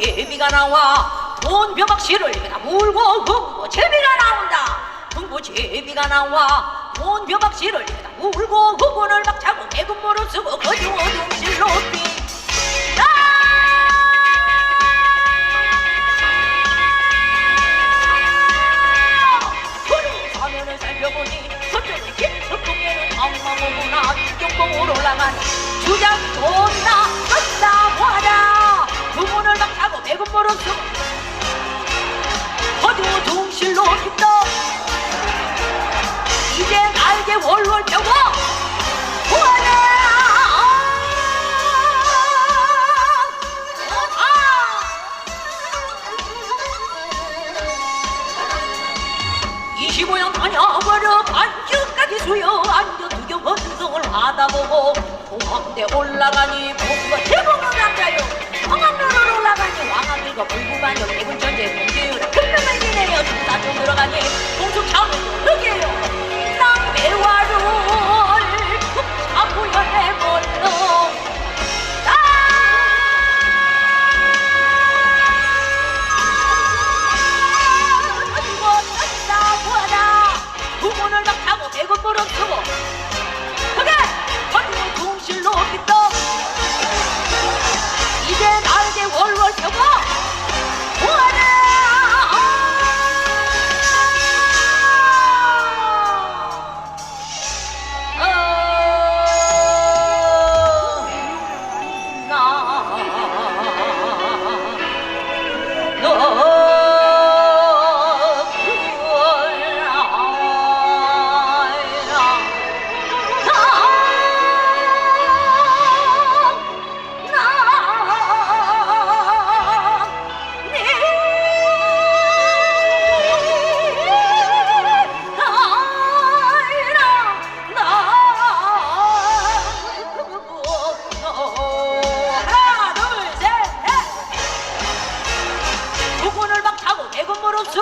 제비가 나와 돈 벼박씨를 입에다 물고 흥보제비가 나온다. 흥보제비가 나와 돈 벼박씨를 입에다 물고 흥본을 막 차고 대금모를 쓰고 거지고 둥실로 빙. 그리 화면을 살펴보니 저쪽에 깊숙동에는 방망오구나 경봉으로 올라가니 주장 존 보아라 아! 25년 다녀버려 반죽까지 수여 앉아 두경 번성을 하다보고 공항대 올라가니 뭔가 대범한 남자요. 황학로를 올라가니 왕학일과 불구반역 대군 전제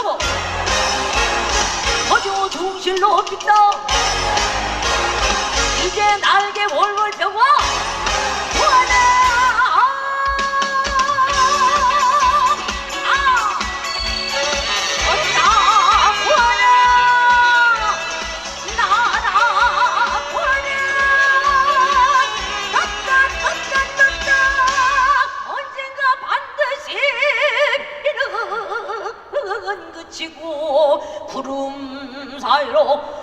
대군무를 쓰고 거주 중실로 빗다. 이제 날개 월월 펴고 그치고 구름 사이로